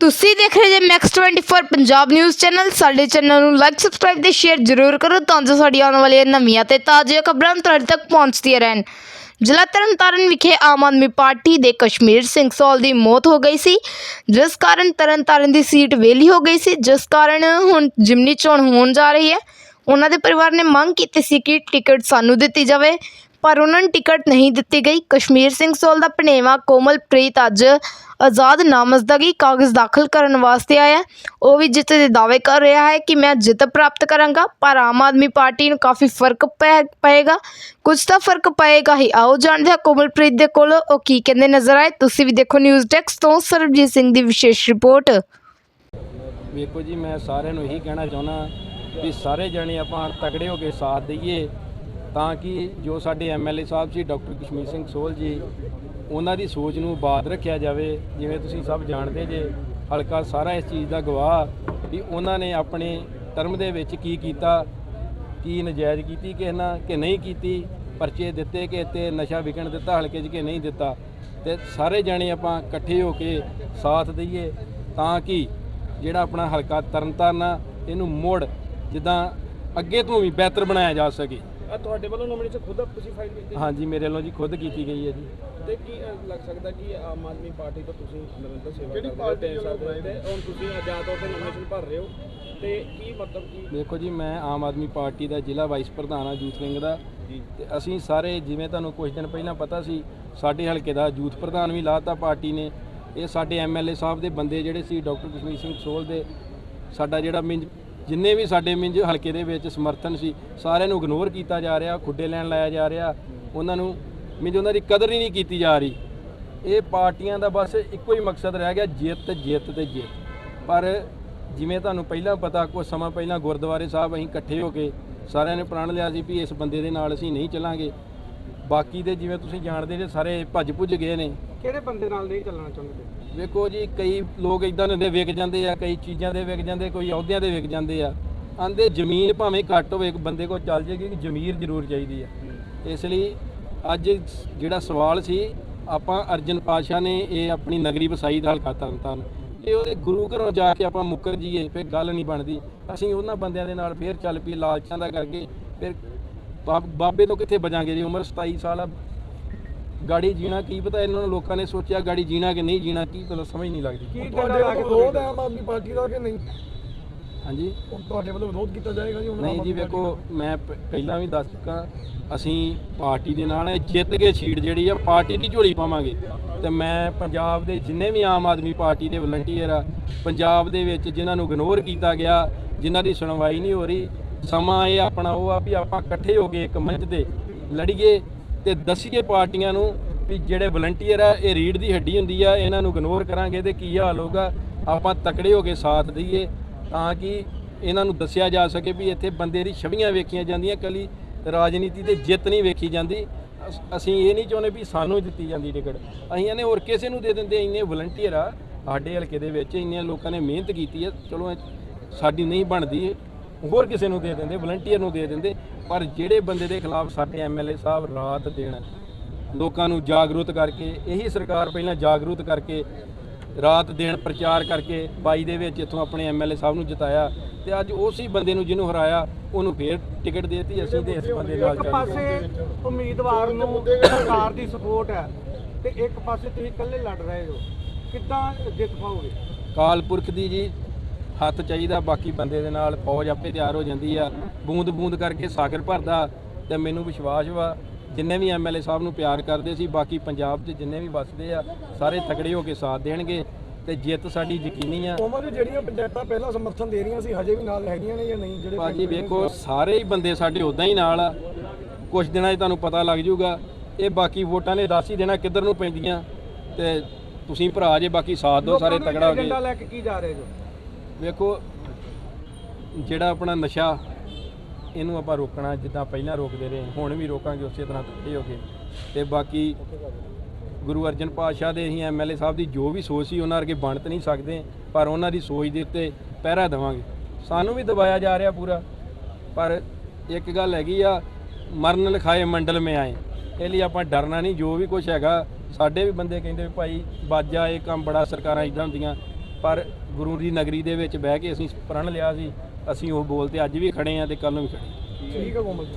ਤੁਸੀਂ ਦੇਖ ਰਹੇ ਜੇ ਮੈਕਸ 24 ਪੰਜਾਬ ਨਿਊਜ਼ ਚੈਨਲ ਸਾਡੇ ਚੈਨਲ ਨੂੰ ਲਾਈਕ ਸਬਸਕ੍ਰਾਈਬ ਤੇ ਸ਼ੇਅਰ ਜ਼ਰੂਰ ਕਰੋ ਤਾਂ ਜੋ ਸਾਡੀ ਆਉਣ ਵਾਲੀਆਂ ਨਵੀਆਂ ਤੇ ਤਾਜ਼ੀਆਂ ਖਬਰਾਂ ਤੁਹਾਡੇ ਤੱਕ ਪਹੁੰਚਦੀਆਂ ਰਹਿਣ। ਜ਼ਿਲ੍ਹਾ ਤਰਨਤਾਰਨ ਵਿਖੇ ਆਮ ਆਦਮੀ ਪਾਰਟੀ ਦੇ ਕਸ਼ਮੀਰ ਸਿੰਘ ਸੋਲ ਦੀ ਮੌਤ ਹੋ ਗਈ ਸੀ, ਜਿਸ ਕਾਰਨ ਤਰਨਤਾਰਨ ਦੀ ਸੀਟ ਵੇਲੀ ਹੋ ਗਈ ਸੀ, ਜਿਸ ਕਾਰਨ ਹੁਣ ਜਿਮਨੀ ਚੋਣ ਹੋਣ ਜਾ ਰਹੀ ਹੈ। ਉਹਨਾਂ ਦੇ ਪਰਿਵਾਰ ਨੇ ਮੰਗ ਕੀਤੀ ਸੀ ਕਿ ਟਿਕਟ ਸਾਨੂੰ ਦਿੱਤੀ ਜਾਵੇ। ਪਰ ਉਹਨਾਂ ਨੂੰ ਟਿਕਟ ਨਹੀਂ ਦਿੱਤੀ ਗਈ। ਕਸ਼ਮੀਰ ਸਿੰਘ ਸੋਲ ਦਾ ਭਣੇਵਾ ਕੋਮਲਪ੍ਰੀਤ ਅੱਜ ਆਜ਼ਾਦ ਨਾਮਜ਼ਦਗੀ ਕਾਗਜ਼ ਦਾਖਲ ਕਰਨ ਵਾਸਤੇ ਆਇਆ ਉਹ ਵੀ ਜਿੱਤ ਦੇ ਦਾਅਵੇ ਕਰ ਰਿਹਾ ਹੈ ਕਿ ਮੈਂ ਜਿੱਤ ਪ੍ਰਾਪਤ ਕਰਾਂਗਾ, ਪਰ ਆਮ ਆਦਮੀ ਪਾਰਟੀ ਨੂੰ ਕਾਫੀ ਫ਼ਰਕ ਪਏਗਾ। ਕੁਝ ਤਾਂ ਫ਼ਰਕ ਪਏਗਾ ਹੀ। ਆਓ ਜਾਣਦੇ ਹਾਂ ਕੋਮਲਪ੍ਰੀਤ ਦੇ ਕੋਲ ਉਹ ਕੀ ਕਹਿੰਦੇ ਨਜ਼ਰ ਆਏ। ਤੁਸੀਂ ਵੀ ਦੇਖੋ ਨਿਊਜ਼ ਡੈਸਕ ਤੋਂ ਸਰਬਜੀਤ ਸਿੰਘ ਦੀ ਵਿਸ਼ੇਸ਼ ਰਿਪੋਰਟ। ਵੇਖੋ ਜੀ, ਮੈਂ ਸਾਰਿਆਂ ਨੂੰ ਇਹੀ ਕਹਿਣਾ ਚਾਹੁੰਦਾ ਵੀ ਸਾਰੇ ਜਣੇ ਆਪਾਂ ਤਕੜੇ ਹੋ ਕੇ ਸਾਥ ਦਈਏ। ਤਾਂ ਕਿ ਜੋ ਸਾਡੇ ਐਮਐਲਏ ਸਾਹਿਬ ਜੀ, ਡਾਕਟਰ ਕਸ਼ਮੀਰ ਸਿੰਘ ਸੋਹਲ ਜੀ, ਉਹਨਾਂ ਦੀ ਸੋਚ ਨੂੰ ਬਾਦ ਰੱਖਿਆ ਜਾਵੇ, ਜਿਵੇਂ ਤੁਸੀਂ ਸਭ ਜਾਣਦੇ ਜੇ, ਹਲਕਾ ਸਾਰਾ ਇਸ ਚੀਜ਼ ਦਾ ਗਵਾਹ ਵੀ ਉਹਨਾਂ ਨੇ ਆਪਣੇ ਟਰਮ ਦੇ ਵਿੱਚ ਕੀ ਕੀਤਾ, ਕੀ ਨਜਾਇਜ਼ ਕੀਤੀ ਕਿਸੇ ਨਾਲ, ਕਿ ਨਹੀਂ ਕੀਤੀ, ਪਰਚੇ ਦਿੱਤੇ ਕਿ ਤੇ, ਨਸ਼ਾ ਵਿਕਣ ਦਿੱਤਾ, ਹਲਕੇ 'ਚ ਕਿ ਨਹੀਂ ਦਿੱਤਾ। ਤੇ ਸਾਰੇ ਜਾਣੇ ਆਪਾਂ ਇਕੱਠੇ ਹੋ ਕੇ ਸਾਥ ਦਈਏ, ਤਾਂ ਕਿ ਜਿਹੜਾ ਆਪਣਾ ਹਲਕਾ ਤਰਨਤਾਰਨ ਆ, ਇਹਨੂੰ ਮੋੜ, ਜਿੱਦਾਂ ਅੱਗੇ ਤੋਂ ਵੀ ਬਿਹਤਰ ਬਣਾਇਆ ਜਾ ਸਕੇ। ਆ ਤੁਹਾਡੇ ਵੱਲੋਂ ਨੋਮੀਨੇਸ਼ਨ ਖੁਦ ਤੁਸੀਂ ਫਾਈਲ ਕੀਤੀ? ਹਾਂਜੀ ਮੇਰੇ ਵੱਲੋਂ ਜੀ ਖੁਦ ਕੀਤੀ ਗਈ ਹੈ ਜੀ। ਤੇ ਕੀ ਅ, ਲੱਗ ਸਕਦਾ ਕਿ ਆਮ ਆਦਮੀ ਪਾਰਟੀ ਤੋਂ ਤੁਸੀਂ ਨਿਰੰਤਰ ਸੇਵਾ ਕਰਦੇ ਹੋ ਤਿੰਨ ਸਾਲ ਤੋਂ ਤੇ ਹੁਣ ਤੁਸੀਂ ਆਜ਼ਾਦ ਤੌਰ ਤੇ ਨੋਮੀਨੇਸ਼ਨ ਭਰ ਰਹੇ ਹੋ ਤੇ ਕੀ ਮਤਲਬ ਕੀ? ਦੇਖੋ ਜੀ ਮੈਂ ਆਮ ਆਦਮੀ ਪਾਰਟੀ ਦਾ ਜ਼ਿਲ੍ਹਾ ਵਾਈਸ ਪ੍ਰਧਾਨ ਆ ਯੂਥ ਵਿੰਗ ਦਾ। ਜੀ। ਤੇ ਅਸੀਂ ਸਾਰੇ ਜਿਵੇਂ ਤੁਹਾਨੂੰ ਕੁਝ ਦਿਨ ਪਹਿਲਾਂ ਪਤਾ ਸੀ ਸਾਡੇ ਹਲਕੇ ਦਾ ਯੂਥ ਪ੍ਰਧਾਨ ਵੀ ਲਾਤਾ ਪਾਰਟੀ ਨੇ। ਇਹ ਸਾਡੇ ਐਮਐਲਏ ਸਾਹਿਬ ਦੇ ਬੰਦੇ ਜਿਹੜੇ ਸੀ ਡਾਕਟਰ ਕਸ਼ਮੀਰ ਸਿੰਘ ਸੋਲ ਦੇ। ਸਾਡਾ ਜਿਹੜਾ ਮਿੰਜ ਜਿੰਨੇ ਵੀ ਸਾਡੇ ਮਿੰਜ ਹਲਕੇ ਦੇ ਵਿੱਚ ਸਮਰਥਨ ਸੀ, ਸਾਰਿਆਂ ਨੂੰ ਇਗਨੋਰ ਕੀਤਾ ਜਾ ਰਿਹਾ, ਖੁੱਡੇ ਲੈਣ ਲਾਇਆ ਜਾ ਰਿਹਾ। ਉਹਨਾਂ ਨੂੰ ਮਿੰਜ ਉਹਨਾਂ ਦੀ ਕਦਰ ਹੀ ਨਹੀਂ ਕੀਤੀ ਜਾ ਰਹੀ। ਇਹ ਪਾਰਟੀਆਂ ਦਾ ਬਸ ਇੱਕੋ ਹੀ ਮਕਸਦ ਰਹਿ ਗਿਆ, ਜਿੱਤ ਜਿੱਤ ਤੇ ਜਿੱਤ। ਪਰ ਜਿਵੇਂ ਤੁਹਾਨੂੰ ਪਹਿਲਾਂ ਪਤਾ ਕੁਝ ਸਮਾਂ ਪਹਿਲਾਂ ਗੁਰਦੁਆਰੇ ਸਾਹਿਬ ਅਸੀਂ ਇਕੱਠੇ ਹੋ ਕੇ ਸਾਰਿਆਂ ਨੇ ਪ੍ਰਣ ਲਿਆ ਸੀ ਵੀ ਇਸ ਬੰਦੇ ਦੇ ਨਾਲ ਅਸੀਂ ਨਹੀਂ ਚੱਲਾਂਗੇ। ਬਾਕੀ ਦੇ ਜਿਵੇਂ ਤੁਸੀਂ ਜਾਣਦੇ ਜੇ, ਸਾਰੇ ਭੱਜ ਭੁੱਜ ਗਏ ਨੇ। ਕਿਹੜੇ ਬੰਦੇ ਨਾਲ ਨਹੀਂ ਚੱਲਣਾ ਚਾਹੁੰਦੇ? ਵੇਖੋ ਜੀ ਕਈ ਲੋਕ ਇਦਾਂ ਦੇ ਵਿਕ ਜਾਂਦੇ ਆ ਕਈ ਚੀਜ਼ਾਂ ਦੇ ਵਿਕ ਜਾਂਦੇ ਕੋਈ ਅਹੁਦਿਆਂ ਦੇ ਵਿਕ ਜਾਂਦੇ ਆ। ਆਂਦੇ ਜ਼ਮੀਨ ਭਾਵੇਂ ਘੱਟ ਹੋਵੇ ਇੱਕ ਬੰਦੇ ਕੋਲ ਚੱਲ ਜੇਗੀ ਕਿ ਜ਼ਮੀਰ ਜ਼ਰੂਰ ਚਾਹੀਦੀ ਆ। ਇਸ ਲਈ ਅੱਜ ਜਿਹੜਾ ਸਵਾਲ ਸੀ ਆਪਾਂ ਅਰਜਨ ਪਾਸ਼ਾ ਨੇ ਇਹ ਆਪਣੀ ਨਗਰੀ ਵਸਾਈ ਦਾ ਹਲਕਾ ਤਰਨਤਾਰਨ ਇਹ ਉਹਦੇ ਗੁਰੂ ਘਰੋਂ ਜਾ ਕੇ ਆਪਾਂ ਮੁੱਕਰ ਜੀਏ ਫਿਰ ਗੱਲ ਨਹੀਂ ਬਣਦੀ। ਅਸੀਂ ਉਹਨਾਂ ਬੰਦਿਆਂ ਦੇ ਨਾਲ ਫੇਰ ਚੱਲ ਪਈ ਲਾਲਚਾਂ ਦਾ ਕਰਕੇ ਫਿਰ ਬਾਬ- ਬਾਬੇ ਤੋਂ ਕਿੱਥੇ ਬਜਾਂਗੇ ਜੀ? ਉਮਰ 27 ਸਾਲ ਆ ਗਾੜੀ ਜੀਣਾ ਕੀ ਪਤਾ ਇਹਨਾਂ ਨੂੰ ਲੋਕਾਂ ਨੇ ਸੋਚਿਆ ਗਾੜੀ ਜੀਣਾ ਕਿ ਨਹੀਂ ਜੀਣਾ ਕੀ ਪਤਾ ਸਮਝ ਨਹੀਂ ਲੱਗਦੀ। ਕੀ ਤੁਹਾਡੇ ਵੱਲੋਂ ਵਿਰੋਧ ਹੈ? ਆਮ ਆਦਮੀ ਪਾਰਟੀ ਦਾ ਕਿ ਨਹੀਂ? ਹਾਂਜੀ। ਹੁਣ ਤੁਹਾਡੇ ਵੱਲੋਂ ਵਿਰੋਧ ਕੀਤਾ ਜਾਏਗਾ ਜੀ ਹੁਣ ਨਹੀਂ ਜੀ ਵੇਖੋ ਮੈਂ ਪਹਿਲਾਂ ਵੀ ਦੱਸ ਚੁੱਕਾ ਅਸੀਂ ਪਾਰਟੀ ਦੇ ਨਾਲ ਜਿੱਤ ਕੇ ਸੀਟ ਜਿਹੜੀ ਆ ਪਾਰਟੀ ਦੀ ਝੋਲੀ ਪਾਵਾਂਗੇ। ਤੇ ਮੈਂ ਪੰਜਾਬ ਦੇ ਜਿੰਨੇ ਵੀ ਆਮ ਆਦਮੀ ਪਾਰਟੀ ਦੇ ਵਲੰਟੀਅਰ ਆ ਪੰਜਾਬ ਦੇ ਵਿੱਚ ਜਿਨ੍ਹਾਂ ਨੂੰ ਇਗਨੋਰ ਕੀਤਾ ਗਿਆ ਜਿਨ੍ਹਾਂ ਦੀ ਸੁਣਵਾਈ ਨਹੀਂ ਹੋ ਰਹੀ ਸਮਾਂ ਇਹ ਆਪਣਾ ਉਹ ਆ ਵੀ ਆਪਾਂ ਇਕੱਠੇ ਹੋ ਕੇ ਇੱਕ ਮੰਚ ਤੇ ਲੜੀਏ ਤੇ ਦੱਸੀਏ ਪਾਰਟੀਆਂ ਨੂੰ ਵੀ ਜਿਹੜੇ ਵਲੰਟੀਅਰ ਆ, ਇਹ ਰੀੜ ਦੀ ਹੱਡੀ ਹੁੰਦੀ ਆ, ਇਹਨਾਂ ਨੂੰ ਇਗਨੋਰ ਕਰਾਂਗੇ ਤੇ ਕੀ ਹਾਲ ਹੋਊਗਾ, ਆਪਾਂ ਤਕੜੇ ਹੋ ਕੇ ਸਾਥ ਦਈਏ ਤਾਂ ਕਿ ਇਹਨਾਂ ਨੂੰ ਦੱਸਿਆ ਜਾ ਸਕੇ ਵੀ ਇੱਥੇ ਬੰਦੇ ਦੀ ਛਵੀਆਂ ਵੇਖੀਆਂ ਜਾਂਦੀਆਂ, ਕੱਲੀ ਰਾਜਨੀਤੀ ਤੇ ਜਿੱਤ ਨਹੀਂ ਵੇਖੀ ਜਾਂਦੀ। ਅਸੀਂ ਇਹ ਨਹੀਂ ਚਾਹੁੰਦੇ ਵੀ ਸਾਨੂੰ ਦਿੱਤੀ ਜਾਂਦੀ ਟਿਕਟ। ਅਸੀਂ ਇਹਨੇ ਹੋਰ ਕਿਸੇ ਨੂੰ ਦੇ ਦਿੰਦੇ, ਇੰਨੇ ਵਲੰਟੀਅਰ ਆ, ਸਾਡੇ ਹਲਕੇ ਦੇ ਵਿੱਚ ਇੰਨੇ ਲੋਕਾਂ ਨੇ ਮਿਹਨਤ ਕੀਤੀ ਹੈ ਚਲੋ ਸਾਡੀ ਨਹੀਂ ਬਣਦੀ, ਹੋਰ ਕਿਸੇ ਨੂੰ ਦੇ ਦਿੰਦੇ ਵਲੰਟੀਅਰ ਨੂੰ ਦੇ ਦਿੰਦੇ ਪਰ ਜਿਹੜੇ ਬੰਦੇ ਦੇ ਖਿਲਾਫ ਸਾਡੇ ਐਮਐਲਏ ਸਾਹਿਬ ਰਾਤ ਦਿਨ ਲੋਕਾਂ ਨੂੰ ਜਾਗਰੂਕ ਕਰਕੇ ਇਹੀ ਸਰਕਾਰ ਪਹਿਲਾਂ ਜਾਗਰੂਕ ਕਰਕੇ ਰਾਤ ਦਿਨ ਪ੍ਰਚਾਰ ਕਰਕੇ 22 ਦੇ ਵਿੱਚ ਇੱਥੋਂ ਆਪਣੇ ਐਮਐਲਏ ਸਾਹਿਬ ਨੂੰ ਜਿਤਾਇਆ ਤੇ ਅੱਜ ਉਸੇ ਬੰਦੇ ਨੂੰ ਜਿਹਨੂੰ ਹਰਾਇਆ ਉਹਨੂੰ ਫੇਰ ਟਿਕਟ ਦੇਤੀ ਅਸੀਂ ਤੇ ਇਸ ਬੰਦੇ ਨਾਲ ਚੱਲ ਪਾਸੇ ਉਮੀਦਵਾਰ ਨੂੰ ਸਰਕਾਰ ਦੀ ਸਪੋਰਟ ਹੈ ਤੇ ਇੱਕ ਪਾਸੇ ਤੁਸੀਂ ਇਕੱਲੇ ਲੜ ਰਹੇ ਹੋ। ਕਿੱਦਾਂ ਜਿੱਤ ਪਾਓਗੇ? ਕਾਲਪੁਰਖ ਦੀ ਜੀ ਹੱਥ ਚਾਹੀਦਾ ਬਾਕੀ ਬੰਦੇ ਦੇ ਨਾਲ ਫੌਜ ਆਪੇ ਤਿਆਰ ਹੋ ਜਾਂਦੀ ਆ। ਬੂੰਦ ਬੂੰਦ ਕਰਕੇ ਸਾਗਰ ਭਰਦਾ ਤੇ ਮੈਨੂੰ ਵਿਸ਼ਵਾਸ ਵਾ ਜਿੰਨੇ ਵੀ ਐਮਐਲਏ ਸਾਹਿਬ ਨੂੰ ਪਿਆਰ ਕਰਦੇ ਸੀ ਬਾਕੀ ਪੰਜਾਬ 'ਚ ਜਿੰਨੇ ਵੀ ਵੱਸਦੇ ਆ ਸਾਰੇ ਤਕੜੇ ਹੋ ਕੇ ਸਾਥ ਦੇਣਗੇ ਤੇ ਜਿੱਤ ਸਾਡੀ ਯਕੀਨੀ ਆ। ਉਮਰ ਦੀ ਜਿਹੜੀਆਂ ਪੰਚਾਇਤਾਂ ਪਹਿਲਾਂ ਸਮਰਥਨ ਦੇ ਰਹੀਆਂ ਸੀ ਹਜੇ ਵੀ ਨਾਲ ਹੈਗੀਆਂ ਨੇ ਜਾਂ ਨਹੀਂ? ਜਿਹੜੇ ਭਾਜੀ ਵੇਖੋ ਸਾਰੇ ਹੀ ਬੰਦੇ ਸਾਡੇ ਉਦਾਂ ਹੀ ਨਾਲ ਆ। ਕੁਝ ਦਿਨਾਂ 'ਚ ਤੁਹਾਨੂੰ ਪਤਾ ਲੱਗ ਜਾਊਗਾ ਇਹ ਬਾਕੀ ਵੋਟਾਂ ਨੇ ਦੱਸ ਹੀ ਦੇਣਾ ਕਿੱਧਰ ਨੂੰ ਪੈਂਦੀਆਂ ਤੇ ਤੁਸੀਂ ਭਰਾ ਜੇ ਬਾਕੀ ਸਾਥ ਦਿਓ ਸਾਰੇ ਤਗੜਾ ਹੋ ਏਜੰਡਾ ਕੇ ਲੈ ਕੇ ਕੀ ਜਾ ਰਹੇ ਹੋ ਵੇਖੋ, ਜਿਹੜਾ ਆਪਣਾ ਨਸ਼ਾ, ਇਹਨੂੰ ਆਪਾਂ ਰੋਕਣਾ, ਜਿੱਦਾਂ ਪਹਿਲਾਂ ਰੋਕਦੇ ਰਹੇ, ਹੁਣ ਵੀ ਰੋਕਾਂਗੇ ਉਸੇ ਤਰ੍ਹਾਂ ਇਕੱਠੇ ਹੋ ਕੇ। ਤੇ ਬਾਕੀ ਗੁਰੂ ਅਰਜਨ ਪਾਤਸ਼ਾਹ ਦੇ ਅਸੀਂ ਐਮਐਲਏ ਸਾਹਿਬ ਦੀ ਜੋ ਵੀ ਸੋਚ ਸੀ, ਉਹਨਾਂ ਵਰਗੇ ਬਣ ਤਾਂ ਨਹੀਂ ਸਕਦੇ, ਪਰ ਉਹਨਾਂ ਦੀ ਸੋਚ ਦੇ ਉੱਤੇ ਪਹਿਰਾ ਦੇਵਾਂਗੇ। ਸਾਨੂੰ ਵੀ ਦਬਾਇਆ ਜਾ ਰਿਹਾ ਪੂਰਾ, ਪਰ ਇੱਕ ਗੱਲ ਹੈਗੀ ਆ, ਮਰਨ ਲਿਖਾਏ ਮੰਡਲ ਮੇ ਆਏ। ਇਹ ਲਈ ਆਪਾਂ ਡਰਨਾ ਨਹੀਂ, ਜੋ ਵੀ ਕੁਝ ਹੈਗਾ, ਸਾਡੇ ਵੀ ਬੰਦੇ ਕਹਿੰਦੇ ਵੀ ਭਾਈ, ਬਾਜਾ ਇਹ ਕੰਮ ਬੜਾ ਸਰਕਾਰਾਂ ਇਦਾਂ ਹੁੰਦੀਆਂ ਪਰ ਗੁਰੂ ਦੀ ਨਗਰੀ ਦੇ ਵਿੱਚ ਬਹਿ ਕੇ ਅਸੀਂ ਪ੍ਰਣ ਲਿਆ ਸੀ, ਅਸੀਂ ਉਹ ਬੋਲ ਤੇ ਅੱਜ ਵੀ ਖੜੇ ਆ ਤੇ ਕੱਲ ਨੂੰ ਵੀ ਖੜੇ ਠੀਕ ਹੈ। ਕੋਮਲ ਜੀ